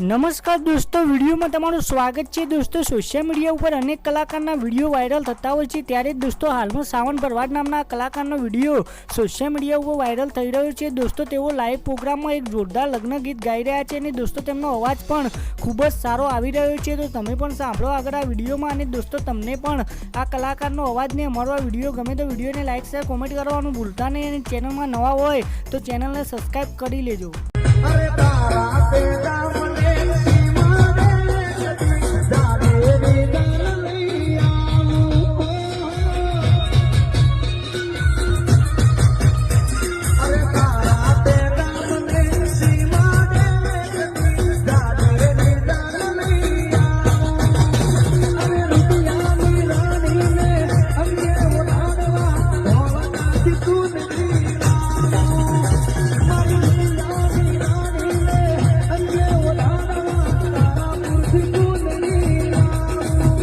નમસ્કાર દોસ્તો, વિડીયોમાં તમારું સ્વાગત છે. દોસ્તો સોશિયલ મીડિયા ઉપર અનેક કલાકારના વીડિયો વાયરલ થતા હોય છે. ત્યારે જ દોસ્તો, હાલમાં સાવન ભરવાડ નામના કલાકારનો વીડિયો સોશિયલ મીડિયા ઉપર વાયરલ થઈ રહ્યો છે. દોસ્તો, તેઓ લાઈવ પ્રોગ્રામમાં એક જોરદાર લગ્ન ગીત ગાઈ રહ્યા છે અને દોસ્તો, તેમનો અવાજ પણ ખૂબ જ સારો આવી રહ્યો છે. તો તમે પણ સાંભળો આગળ આ વિડીયોમાં અને દોસ્તો, તમને પણ આ કલાકારનો અવાજને અમારો આ વીડિયો ગમે તો વિડીયોને લાઈક શેર કોમેન્ટ કરવાનું ભૂલતા નહીં અને ચેનલમાં નવા હોય તો ચેનલને સબસ્ક્રાઈબ કરી લેજો. અરે તારા